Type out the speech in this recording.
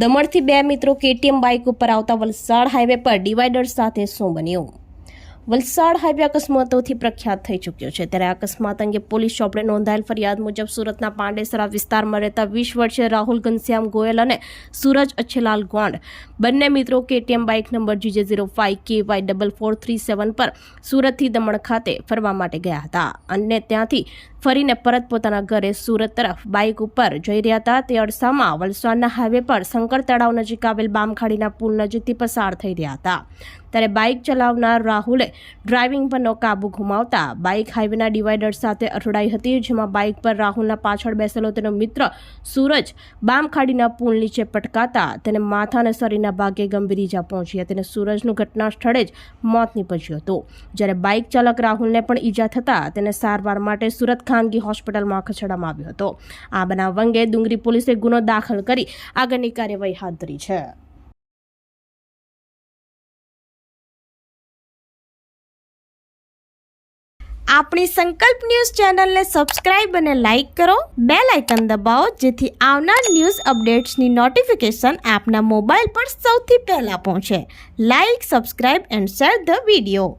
દમણથી બે મિત્રો KTM bike ઉપર આવતા વલસાડ હાઈવે પર ડિવાઈડર સાથે શું બન્યું? વલસાડ હાઈવે અકસ્માતોથી પ્રખ્યાત થઈ ચૂક્યો છે. ત્યારે અકસ્માત અંગે પોલીસ ચોપડે નોંધાયેલ ફરિયાદ મુજબ સુરતના પાંડેસરા વિસ્તારમાં રહેતા વીસ વર્ષીય રાહુલ ઘનશ્યામ ગોયલ અને સૂરજ અચ્છેલાલ ગોંડ બંને મિત્રો KTM bike number GJ zero five K Y double four three seven પર સુરતથી દમણ ખાતે ફરવા માટે ગયા હતા. અને ત્યાંથી ફરીને પરત પોતાના ઘરે સુરત તરફ બાઇક ઉપર જઈ રહ્યા હતા. તે અરસામાં વલસાડના હાઈવે પર શંકર તળાવ નજીક આવેલ બામખાડીના પુલ નજીકથી પસાર થઈ રહ્યા હતા. ત્યારે બાઇક ચલાવનાર રાહુલે ડ્રાઇવિંગ પરનો કાબુ ગુમાવતા બાઇક હાઈવેના ડિવાઈડર સાથે અથડાઈ હતી, જેમાં બાઇક પર રાહુલના પાછળ બેસેલો તેનો મિત્ર સૂરજ બામખાડીના પુલ નીચે પટકાતા તેને માથા અને શરીરના ભાગે ગંભીર ઈજા પહોંચી હતી અને સૂરજનું ઘટના સ્થળે જ મોત નીપજ્યું હતું. જ્યારે બાઇક ચાલક રાહુલને પણ ઈજા થતાં તેને સારવાર માટે સુરત ખાનગી હોસ્પિટલમાં ખસેડવામાં આવ્યો હતો. આ બનાવ અંગે ડુંગરી પોલીસે ગુનો દાખલ કરી આગળની કાર્યવાહી હાથ ધરી છે. આપણી સંકલ્પ ન્યૂઝ ચેનલને સબસ્ક્રાઇબ અને લાઇક કરો. બે લાઇકન દબાવો, જેથી આવનાર ન્યૂઝ અપડેટ્સની નોટિફિકેશન આપના મોબાઈલ પર સૌથી પહેલાં પહોંચે. Like, subscribe and share the video.